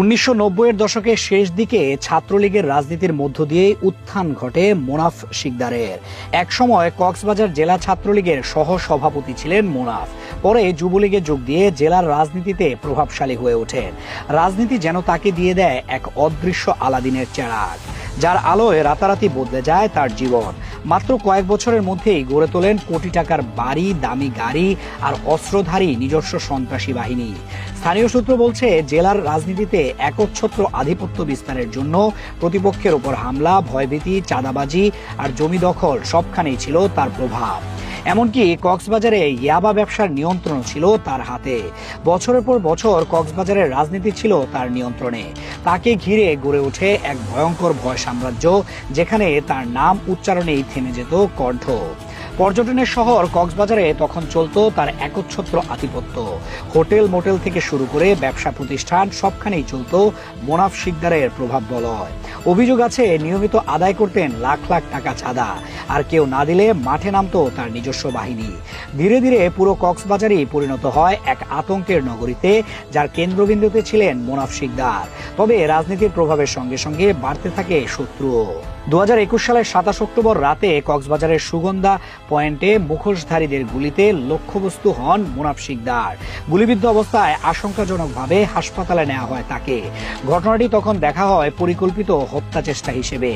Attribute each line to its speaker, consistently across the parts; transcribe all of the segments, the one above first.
Speaker 1: উনিশশো এর দশকের শেষ দিকে ছাত্রলীগের রাজনীতির মধ্য দিয়ে উত্থান ঘটে মোনাফ শিকদারের। একসময় কক্সবাজার জেলা ছাত্রলীগের সহ সভাপতি ছিলেন মোনাফ। পরে যুবলীগে যোগ দিয়ে জেলার রাজনীতিতে প্রভাবশালী হয়ে ওঠেন। রাজনীতি যেন তাকে দিয়ে দেয় এক অদৃশ্য আলাদিনের চেরাগ, যার আলোয় রাতারাতি বদলে যায় তার জীবন। মাত্র কয়েক বছরের মধ্যেই গড়ে তোলেন কোটি টাকার বাড়ি, দামি গাড়ি আর অস্ত্রধারী নিজস্ব সন্ত্রাসী বাহিনী। স্থানীয় সূত্র বলছে, জেলার রাজনীতিতে একচ্ছত্র আধিপত্য বিস্তারের জন্য প্রতিপক্ষের উপর হামলা, ভয়ভীতি, চাঁদাবাজি আর জমি দখল সবখানেই ছিল তার প্রভাব। এমনকি কক্সবাজারে ইয়াবা ব্যবসার নিয়ন্ত্রণ ছিল তার হাতে। বছরের পর বছর কক্সবাজারের রাজনীতি ছিল তার নিয়ন্ত্রণে। তাকে ঘিরে গড়ে ওঠে এক ভয়ঙ্কর ভয় সাম্রাজ্য, যেখানে তার নাম উচ্চারণেই থেমে যেত কণ্ঠ। পর্যটনের শহর কক্সবাজারে তখন চলতো তার একচ্ছত্র আধিপত্য। হোটেল মোটেল থেকে শুরু করে ব্যবসা প্রতিষ্ঠান সবখানেই চলতো মোনাফ শিকদারের প্রভাব বলয়। অভিযোগ আছে, নিয়মিত আদায় করতেন লাখ লাখ টাকা চাঁদা, আর কেউ না দিলে মাঠে নামতো তার নিজস্ব বাহিনী। ধীরে ধীরে পুরো কক্সবাজারই পরিণত হয় এক আতঙ্কের নগরীতে, যার কেন্দ্রবিন্দুতে ছিলেন মোনাফ শিকদার। তবে রাজনীতির প্রভাবের সঙ্গে সঙ্গে বাড়তে থাকে শত্রুও। দু সালের সাতাশ অক্টোবর রাতে কক্সবাজারের সুগন্ধা পয়েন্টে মুখোশধারীদের গুলিতে লক্ষ্যবস্তু হন মুনাফ শিকদার। গুলিবিদ্ধ অবস্থায় আশঙ্কাজনকভাবে হাসপাতালে নেওয়া হয় তাকে। ঘটনাটি তখন দেখা হয় পরিকল্পিত হত্যা চেষ্টা হিসেবে।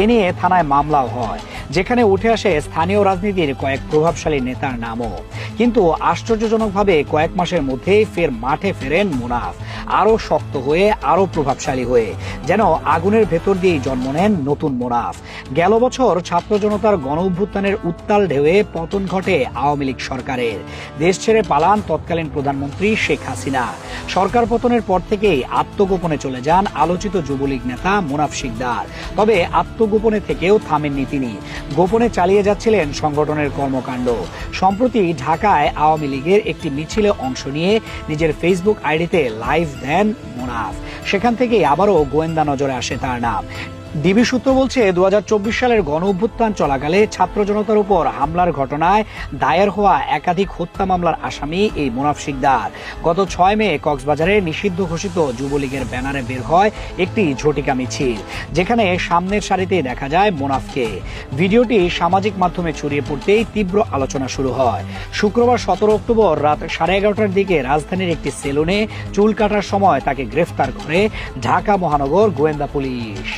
Speaker 1: এ নিয়ে থানায় মামলাও হয়, যেখানে উঠে আসে স্থানীয় রাজনীতির কয়েক প্রভাবশালী নেতার নামও। কিন্তু আশ্চর্যজনকভাবে কয়েক মাসের মধ্যেই ফের মাঠে ফেরেন মুনাফ আরও শক্ত হয়ে আরও প্রভাবশালী হয়ে, যেন আগুনের ভেতর দিয়েই জন্ম নেন নতুন মোনাফ। গেল বছর ছাত্র জনতার গণ অভ্যুত্থানের উত্তাল ঢেউয়ে পতন ঘটে আওয়ামী লীগ সরকারের। দেশ ছেড়ে পালান তৎকালীন প্রধানমন্ত্রী শেখ হাসিনা। সরকার পতনের পর থেকেই আত্মগোপনে চলে যান আলোচিত যুবলীগ নেতা মোনাফ শিকদার। তবে আত্মগোপনে থেকেও থামেননি তিনি। গোপনে চালিয়ে যাচ্ছিলেন সংগঠনের কর্মকাণ্ড। সম্প্রতি ঢাকায় আওয়ামী লীগের একটি মিছিলে অংশ নিয়ে নিজের ফেসবুক আইডিতে লাইভ দেন মোনাফ। সেখান থেকেই আবারও গোয়েন্দা নজরে আসে তার নাম। ডিবি সূত্র বলছে দু হাজার চব্বিশ সালের গণ অভ্যুত্থান চলাকালে ছাত্র জনতার উপর হামলার ঘটনায় দায়ের হওয়া একাধিক হত্যা মামলার আসামি এই মোনাফ শিকদার। গত ছয় মে কক্সবাজারে নিষিদ্ধ ঘোষিত যুবলীগের ব্যানারে বের হয় একটি ঝটিকা মিছিল, যেখানে সামনের সারিতে দেখা যায় মোনাফকে। ভিডিওটি সামাজিক মাধ্যমে ছড়িয়ে পড়তেই তীব্র আলোচনা শুরু হয়। শুক্রবার সতেরো অক্টোবর রাত সাড়ে এগারোটার দিকে রাজধানীর একটি সেলুনে চুল কাটার সময় তাকে গ্রেফতার করে ঢাকা মহানগর গোয়েন্দা পুলিশ।